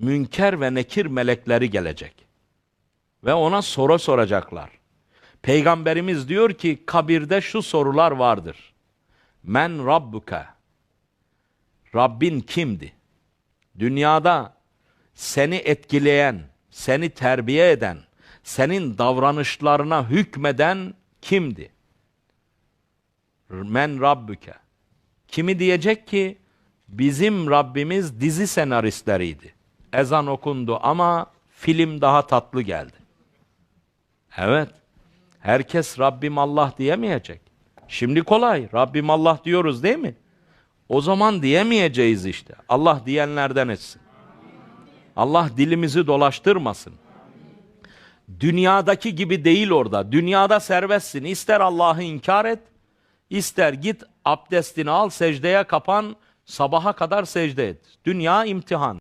münker ve nekir melekleri gelecek. Ve ona soru soracaklar. Peygamberimiz diyor ki kabirde şu sorular vardır. Men rabbuka? Rabbin kimdi? Dünyada seni etkileyen, seni terbiye eden, senin davranışlarına hükmeden kimdi? Men rabbuke? Kimi diyecek ki bizim Rabbimiz dizi senaristleriydi. Ezan okundu ama film daha tatlı geldi. Evet. Herkes Rabbim Allah diyemeyecek. Şimdi kolay. Rabbim Allah diyoruz değil mi? O zaman diyemeyeceğiz işte. Allah diyenlerden etsin. Allah dilimizi dolaştırmasın. Dünyadaki gibi değil orada. Dünyada serbestsin. İster Allah'ı inkar et, ister git abdestini al, secdeye kapan, sabaha kadar secde et. Dünya imtihan.